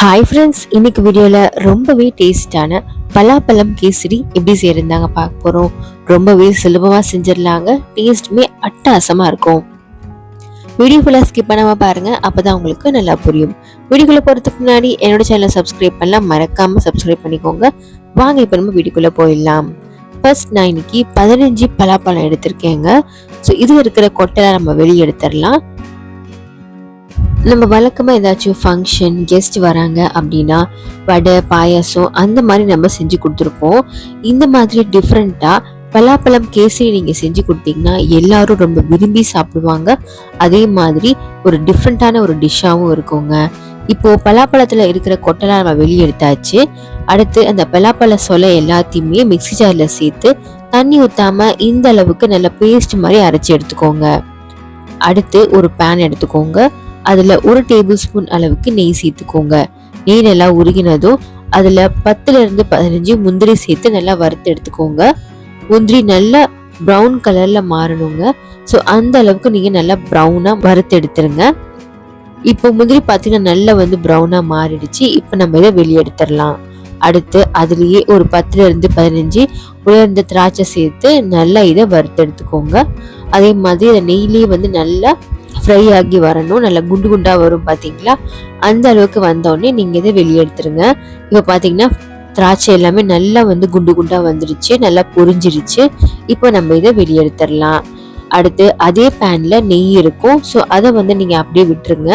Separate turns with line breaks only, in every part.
Hi friends இன்னைக்கு வீடியோவில் ரொம்பவே டேஸ்டான பலாப்பழம் கேசரி எப்படி செய்யறதாங்க பார்க்க போகிறோம் ரொம்பவே சுலபமாக செஞ்சிடலாங்க. டேஸ்ட்டுமே அட்டாசமாக இருக்கும். வீடியோ ஃபுல்லாக ஸ்கிப் பண்ணாமல் பாருங்கள் அப்போ தான் உங்களுக்கு நல்லா புரியும். வீடியோக்குள்ளே போகிறதுக்கு முன்னாடி என்னோட சேனலை சப்ஸ்கிரைப் பண்ணலாம். மறக்காமல் சப்ஸ்கிரைப் பண்ணிக்கோங்க. வாங்க இப்போ நம்ம வீடியோக்குள்ளே போயிடலாம். ஃபர்ஸ்ட் நான் இன்னைக்கு பதினஞ்சு பலாப்பழம் எடுத்திருக்கேங்க. ஸோ இது இருக்கிற கொட்டைலாம் நம்ம வெளியே எடுத்துடலாம். நம்ம வழக்கமாக ஏதாச்சும் ஃபங்க்ஷன் கெஸ்ட் வராங்க அப்படின்னா வடை பாயாசம் அந்த மாதிரி நம்ம செஞ்சு கொடுத்துருப்போம். இந்த மாதிரி டிஃப்ரெண்ட்டாக பலாப்பழம் கேசரி நீங்கள் செஞ்சு கொடுத்தீங்கன்னா எல்லாரும் ரொம்ப விரும்பி சாப்பிடுவாங்க. அதே மாதிரி ஒரு டிஃப்ரெண்ட்டான ஒரு டிஷ்ஷாகவும் இருக்குங்க. இப்போ பலாப்பழத்தில் இருக்கிற கொட்டெல்லாம் நம்ம வெளியே எடுத்தாச்சு. அடுத்து அந்த பலாப்பழ சொலை எல்லாத்தையுமே மிக்ஸி ஜாரில் சேர்த்து தண்ணி ஊற்றாம இந்த அளவுக்கு நல்ல பேஸ்ட் மாதிரி அரைச்சி எடுத்துக்கோங்க. அடுத்து ஒரு பேன் எடுத்துக்கோங்க. அதில் ஒரு டேபிள் ஸ்பூன் அளவுக்கு நெய் சேர்த்துக்கோங்க. நெய் நல்லா உருகினதும் அதில் பத்துலேருந்து பதினஞ்சு முந்திரி சேர்த்து நல்லா வறுத்து எடுத்துக்கோங்க. முந்திரி நல்லா ப்ரௌன் கலரில் மாறணுங்க. ஸோ அந்த அளவுக்கு நீங்கள் நல்லா ப்ரௌனாக வறுத்து எடுத்துருங்க. இப்போ முந்திரி பார்த்தீங்கன்னா நல்லா வந்து ப்ரௌனாக மாறிடுச்சு. இப்போ நம்ம இதை வெளியே எடுத்துடலாம். அடுத்து அதுலேயே ஒரு பத்துலேருந்து பதினஞ்சு உலர்ந்த திராட்சை சேர்த்து நல்லா இதை வறுத்து எடுத்துக்கோங்க. அதே மாதிரி இந்த நெய்லேயே வந்து நல்லா ஃப்ரை ஆகி வரணும். நல்லா குண்டு குண்டாக வரும் பார்த்தீங்களா அந்த அளவுக்கு வந்தோடனே நீங்கள் இதை வெளியே எடுத்துருங்க. இப்போ பார்த்தீங்கன்னா திராட்சை எல்லாமே நல்லா வந்து குண்டு குண்டாக வந்துடுச்சு நல்லா பொரிஞ்சிருச்சு. இப்போ நம்ம இதை வெளியே எடுத்துடலாம். அடுத்து அதே பேனில் நெய் இருக்கும். ஸோ அதை வந்து நீங்கள் அப்படியே விட்டுருங்க.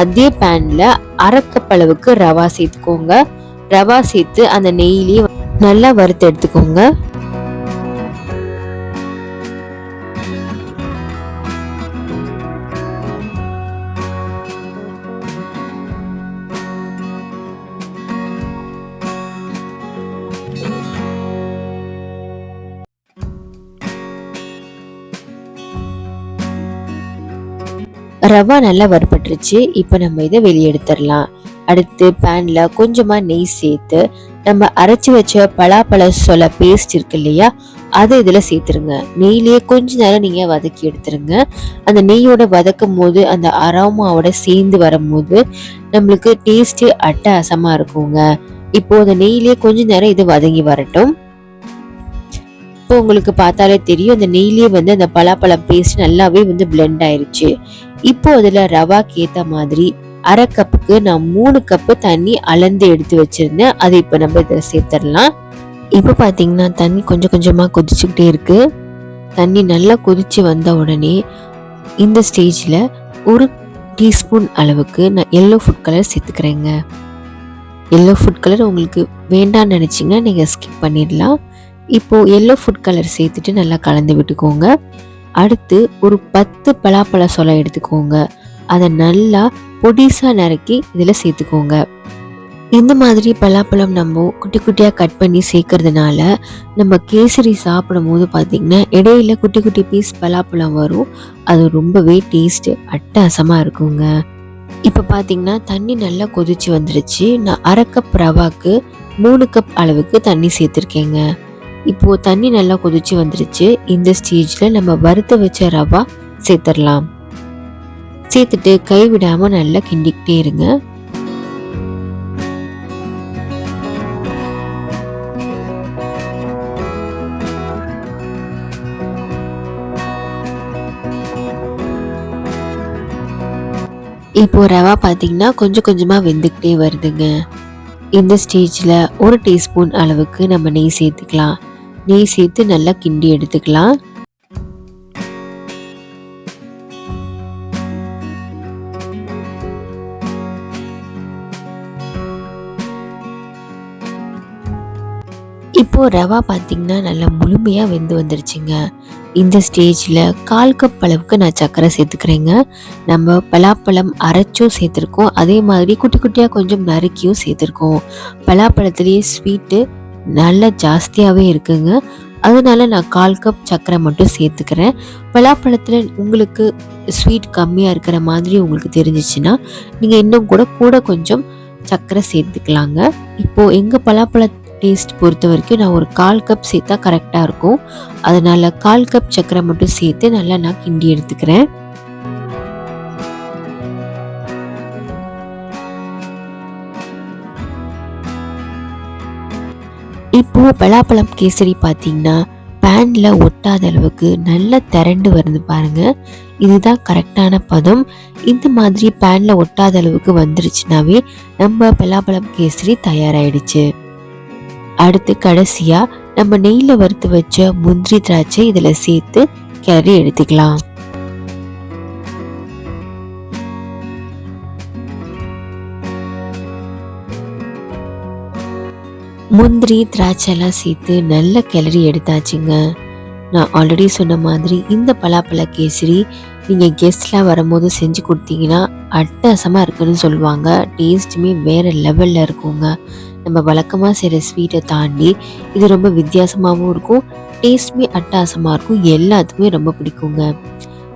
அதே பேனில் அரைக்கப்பளவுக்கு அளவுக்கு ரவா சேர்த்துக்கோங்க. ரவா சேர்த்து அந்த நெய்லேயே நல்லா வறுத்து எடுத்துக்கோங்க. ரவா நல்லா வறுபட்டுருச்சு. இப்போ நம்ம இதை வெளியே எடுத்துடலாம் அடுத்து பேனில் கொஞ்சமாக நெய் சேர்த்து நம்ம அரைச்சி வச்ச பலாப்பழ சொல பேஸ்ட் இருக்கு இல்லையா அதை இதில் சேர்த்துருங்க. நெய்லேயே கொஞ்ச நேரம் நீங்கள் வதக்கி எடுத்துருங்க. அந்த நெய்யோட வதக்கும் போது அந்த அரோமாவோட சேர்ந்து வரும்போது நம்மளுக்கு டேஸ்ட்டு அட்டகாசமாக இருக்குங்க. இப்போ அந்த நெய்லேயே கொஞ்ச நேரம் இது வதங்கி வரட்டும். இப்போ உங்களுக்கு பார்த்தாலே தெரியும் அந்த நெய்லேயே வந்து அந்த பலாப்பழம் பேஸ்ட் நல்லாவே வந்து பிளெண்ட் ஆயிருச்சு. இப்போ அதில் ரவாக்கு ஏற்ற மாதிரி அரை கப்புக்கு நான் மூணு கப்பு தண்ணி அளந்து எடுத்து வச்சிருந்தேன். அதை இப்போ நம்ம இதில் சேர்த்துடலாம். இப்போ பார்த்தீங்கன்னா தண்ணி கொஞ்சம் கொஞ்சமாக கொதிச்சுக்கிட்டே இருக்கு. தண்ணி நல்லா கொதிச்சு வந்த உடனே இந்த ஸ்டேஜில் ஒரு டீஸ்பூன் அளவுக்கு நான் எல்லோ ஃபுட் கலர் சேர்த்துக்கிறேங்க. எல்லோ ஃபுட் கலர் உங்களுக்கு வேண்டாம்னு நினச்சிங்கன்னா நீங்கள் ஸ்கிப் பண்ணிடலாம். இப்போது எல்லோ ஃபுட் கலர் சேர்த்துட்டு நல்லா கலந்து விட்டுக்கோங்க. அடுத்து ஒரு பத்து பலாப்பழ சொலை எடுத்துக்கோங்க. அதை நல்லா பொடிசாக நறுக்கி இதில் சேர்த்துக்கோங்க. இந்த மாதிரி பலாப்பழம் நம்ம குட்டி குட்டியாக கட் பண்ணி சேர்க்கறதுனால நம்ம கேசரி சாப்பிடும் போது பார்த்திங்கன்னா இடையில குட்டி குட்டி பீஸ் பலாப்பழம் வரும். அது ரொம்பவே டேஸ்ட்டு அட்டகாசமாக இருக்குங்க. இப்போ பார்த்தீங்கன்னா தண்ணி நல்லா கொதிச்சு வந்துடுச்சு நான் அரை கப் ரவாக்கு மூணு கப் அளவுக்கு தண்ணி சேர்த்துருக்கேங்க. இப்போ தண்ணி நல்லா கொதிச்சு வந்துருச்சு. இந்த ஸ்டேஜில் நம்ம வறுத்து வச்ச ரவா சேர்த்துடலாம். சேர்த்துட்டு கை நல்லா கிண்டிக்கிட்டே இருங்க. இப்போ ரவா பார்த்தீங்கன்னா கொஞ்சம் கொஞ்சமாக வெந்துக்கிட்டே வருதுங்க. இந்த ஸ்டேஜில் ஒரு டீஸ்பூன் அளவுக்கு நம்ம நெய் சேர்த்துக்கலாம். நெய் சேர்த்து நல்லா கிண்டி எடுத்துக்கலாம். இப்போ ரவா பார்த்தீங்கன்னா நல்லா முழுமையாக வெந்து வந்துருச்சுங்க. இந்த ஸ்டேஜில் கால் கப் அளவுக்கு நான் சர்க்கரை சேர்த்துக்கிறேங்க. நம்ம பலாப்பழம் அரைச்சும் சேர்த்துருக்கோம். அதே மாதிரி குட்டி குட்டியாக கொஞ்சம் நறுக்கியும் சேர்த்துருக்கோம். பலாப்பழத்துலேயே ஸ்வீட்டு நல்லா ஜாஸ்தியாகவே இருக்குங்க. அதனால நான் கால் கப் சர்க்கரை மட்டும் சேர்த்துக்கிறேன். பலாப்பழத்தில் உங்களுக்கு ஸ்வீட் கம்மியாக இருக்கிற மாதிரி உங்களுக்கு தெரிஞ்சிச்சுன்னா நீங்கள் இன்னும் கூட கூட கொஞ்சம் சர்க்கரை சேர்த்துக்கலாங்க. இப்போது எங்கள் பலாப்பழ டேஸ்ட் பொறுத்த வரைக்கும் நான் ஒரு கால் கப் சேர்த்தா கரெக்டாக இருக்கும். அதனால் கால் கப் சர்க்கரை மட்டும் சேர்த்து நல்லா நான் கிண்டி எடுத்துக்கிறேன். இப்போ பலாப்பழம் கேசரி பார்த்தீங்கன்னா பேனில் ஒட்டாத அளவுக்கு நல்லா திரண்டு வருது பாருங்க. இதுதான் கரெக்டான பதம். இந்த மாதிரி பேனில் ஒட்டாத அளவுக்கு வந்துருச்சுனாவே நம்ம பலாப்பழம் கேசரி தயாராயிடுச்சு. அடுத்து கடைசியாக நம்ம நெய்யில் வறுத்து வச்ச முந்திரி திராட்சை இதில் சேர்த்து கிளறி எடுத்துக்கலாம். முந்திரி திராட்சை எல்லாம் சேர்த்து நல்ல கிளறி எடுத்தாச்சுங்க. நான் ஆல்ரெடி சொன்ன மாதிரி இந்த பலாப்பழ கேசரி நீங்கள் கெஸ்ட்லாம் வரும்போது செஞ்சு கொடுத்தீங்கன்னா அட்டாசமாக இருக்குன்னு சொல்லுவாங்க. டேஸ்ட்டுமே வேறு லெவலில் இருக்குங்க. நம்ம வழக்கமாக செய்கிற ஸ்வீட்டை தாண்டி இது ரொம்ப வித்தியாசமாகவும் இருக்கும். டேஸ்ட்டுமே அட்டாசமாக இருக்கும். எல்லாத்துக்குமே ரொம்ப பிடிக்குங்க.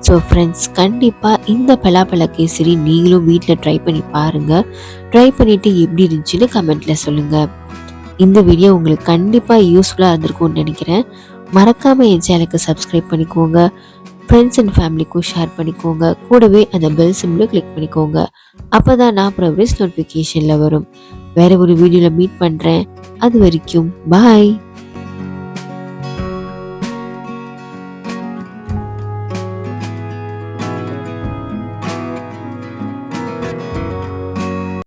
ஸோ ஃப்ரெண்ட்ஸ் கண்டிப்பாக இந்த பலாப்பழ கேசரி நீங்களும் வீட்டில் ட்ரை பண்ணி பாருங்கள் ட்ரை பண்ணிவிட்டு எப்படி இருந்துச்சுன்னு கமெண்ட்டில் சொல்லுங்கள் இந்த வீடியோ உங்களுக்கு கண்டிப்பாக யூஸ்ஃபுல்லாக இருந்திருக்கும்னு நினைக்கிறேன். மறக்காமல் என் சேனலுக்கு சப்ஸ்கிரைப் பண்ணிக்கோங்க. ஃப்ரெண்ட்ஸ் அண்ட் ஃபேமிலிக்கும் ஷேர் பண்ணிக்கோங்க. கூடவே அந்த பெல் சிம்மில் கிளிக் பண்ணிக்கோங்க. அப்போ தான் நான் ப்ரோக்ரஸ் நோட்டிஃபிகேஷனில் வரும். வேறு ஒரு வீடியோவில் மீட் பண்ணுறேன் அது வரைக்கும் பாய்